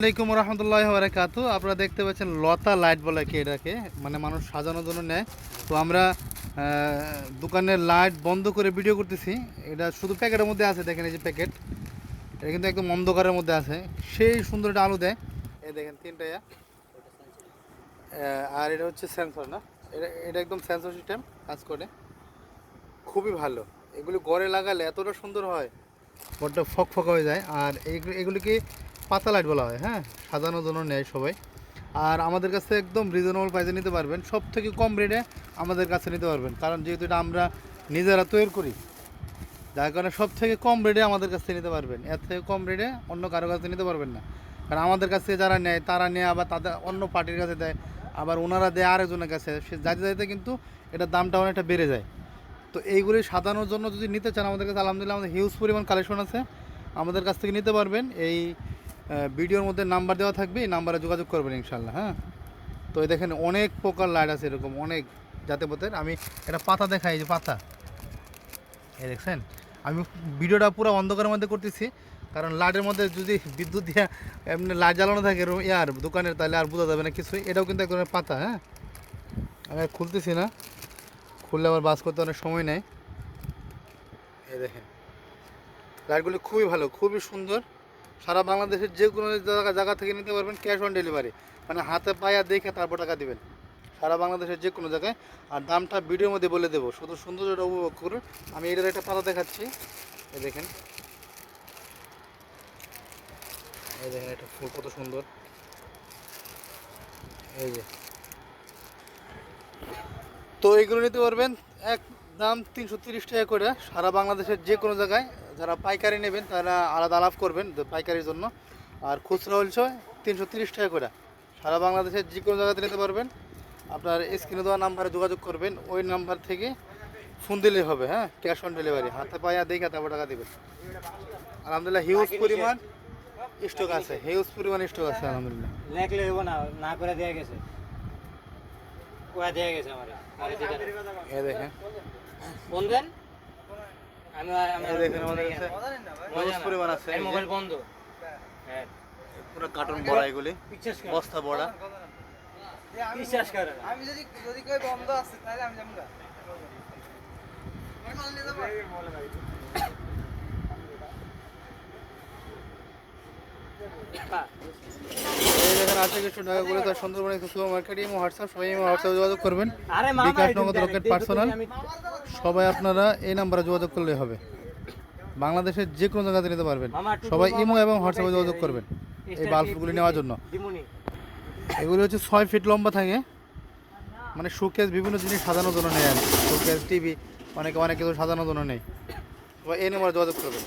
আসসালামাইকুম রহমতুল্লাহ বারাকাত আপনারা দেখতে পাচ্ছেন লতা লাইট বলে কি এটাকে মানে মানুষ সাজানোর জন্য নেয়। তো আমরা দোকানের লাইট বন্ধ করে ভিডিও করতেছি। এটা শুধু প্যাকেটের মধ্যে আছে, দেখেন এই যে প্যাকেট। এটা কিন্তু একদম অন্ধকারের মধ্যে আছে। সেই সুন্দর একটা আলো দেয়। এই দেখেন তিনটা। আর এটা হচ্ছে সেন্সর না? এটা এটা একদম সেন্সর সিস্টেম কাজ করে। খুবই ভালো। এগুলো ঘরে লাগালে এতটা সুন্দর হয় ঘরটা ফক ফক হয়ে যায়। আর এগুলিকে পাতা লাইট বলা হয় হ্যাঁ? সাজানোর জন্য নেয় সবাই। আর আমাদের কাছে একদম রিজনেবল প্রাইসে নিতে পারবেন। সব থেকে কম রেটে আমাদের কাছে নিতে পারবেন। কারণ যেহেতু এটা আমরা নিজেরা তৈরি করি, যার কারণে সব থেকে কম রেটে আমাদের কাছ থেকে নিতে পারবেন। এর থেকে কম রেটে অন্য কারও কাছে নিতে পারবেন না। কারণ আমাদের কাছে যারা নেয়, তারা নেয় আবার তাদের অন্য পার্টির কাছে দেয়, আবার ওনারা দেয় আরেকজনের কাছে। সে যাইতে যাইতে কিন্তু এটার দামটা অনেকটা বেড়ে যায়। তো এইগুলি সাজানোর জন্য যদি নিতে চান আমাদের কাছে, আলহামদুলিল্লাহ আমাদের হিউজ পরিমাণ কালেকশন আছে। আমাদের কাছ থেকে নিতে পারবেন। এই ভিডিওর মধ্যে নাম্বার দেওয়া থাকবে, এই নাম্বারে যোগাযোগ করবেন ইনশাল্লাহ হ্যাঁ? তো এই দেখেন অনেক প্রকার লাইট আছে এরকম, অনেক জাতে পথের আমি এটা পাতা দেখাই যে পাতা। এই দেখছেন? আমি ভিডিওটা পুরো অন্ধকারের মধ্যে করতেছি, কারণ লাইটের মধ্যে যদি বিদ্যুৎ দিয়ে এমনি লাইট জ্বালানো থাকে ইয়ার দোকানের, তাহলে আর বোঝা যাবে না কিছুই এটাও কিন্তু এক ধরনের পাতা হ্যাঁ? আমি আর খুলতেছি না। খুললে আবার বাস করতে অনেক সময় নেয়। এই দেখেন। লাইটগুলি খুবই ভালো, খুবই সুন্দর। সারা বাংলাদেশের যে কোনো জায়গা জায়গা থেকে নিতে পারবেন ক্যাশ অন ডেলিভারি। মানে হাতে পায়া দেখে তারপর টাকা দেবেন। সারা বাংলাদেশের যে কোনো জায়গায়। আর দামটা ভিডিওর মধ্যে বলে দেবো। শুধু সৌন্দর্যটা উপভোগ করুন। আমি এটার একটা পাতা দেখাচ্ছি। এই দেখেন। এই দেখেন এটা ফুল, কত সুন্দর। এই যে। তো এগুলো নিতে পারবেন এক দাম তিনশো তিরিশ টাকা করে। সারা বাংলাদেশের যে কোনো জায়গায় যারা পাইকারি নেবেন তারা আলাদা আলাপ করবেন পাইকারির জন্য। আর খুচরা হচ্ছে তিনশো তিরিশ টাকা করে। সারা বাংলাদেশের যে কোনো জায়গাতে নিতে পারবেন। আপনার স্ক্রিনে দেওয়া নাম্বারে যোগাযোগ করবেন। ওই নাম্বার থেকে ফোন দিলেই হবে হ্যাঁ? Cash on delivery. হাতে পায়া দেখে তারপর টাকা দেবেন। আলহামদুলিল্লাহ হিউজ পরিমাণ স্টক আছে। হিউজ পরিমাণ স্টক আছে আলহামদুলিল্লাহ। লেখলে হইব না না করে দেয়া গেছে। দেয়া আমার। দেখেন। ফোন দেন আমি আমি দেখেন আমাদের কাছে পরিমাণ আছে মোবাইল বন্ধ। হ্যাঁ। পুরো কার্টুন বড়া এগুলি। বিশ্বাস বস্তা বড়া। বিশ্বাস করে আমি যদি যদি কই বন্ধ আছে তাহলে আমি যাব না। দেখেন আছে কিছু টাকা করে তার সুন্দরবনে সুপার মার্কেট এবং হোয়াটসঅ্যাপ সবাই আমার হোয়াটসঅ্যাপে যোগাযোগ করবেন। বিকাশ নগদ রকেট পার্সোনাল। সবাই আপনারা এই নাম্বারে যোগাযোগ করলে হবে। বাংলাদেশের যে কোনো জায়গাতে নিতে পারবেন। সবাই ইমো এবং হোয়াটসঅ্যাপে যোগাযোগ করবেন। এই বাল্বগুলি নেওয়ার জন্য। এগুলি হচ্ছে ছয় ফিট লম্বা থাকে। মানে শোকেস বিভিন্ন জিনিস সাজানোর জন্য নেয় আর শোকেস টিভি অনেকে অনেক কিছু সাজানোর জন্য নেই। সবাই এই নাম্বারে যোগাযোগ করবেন।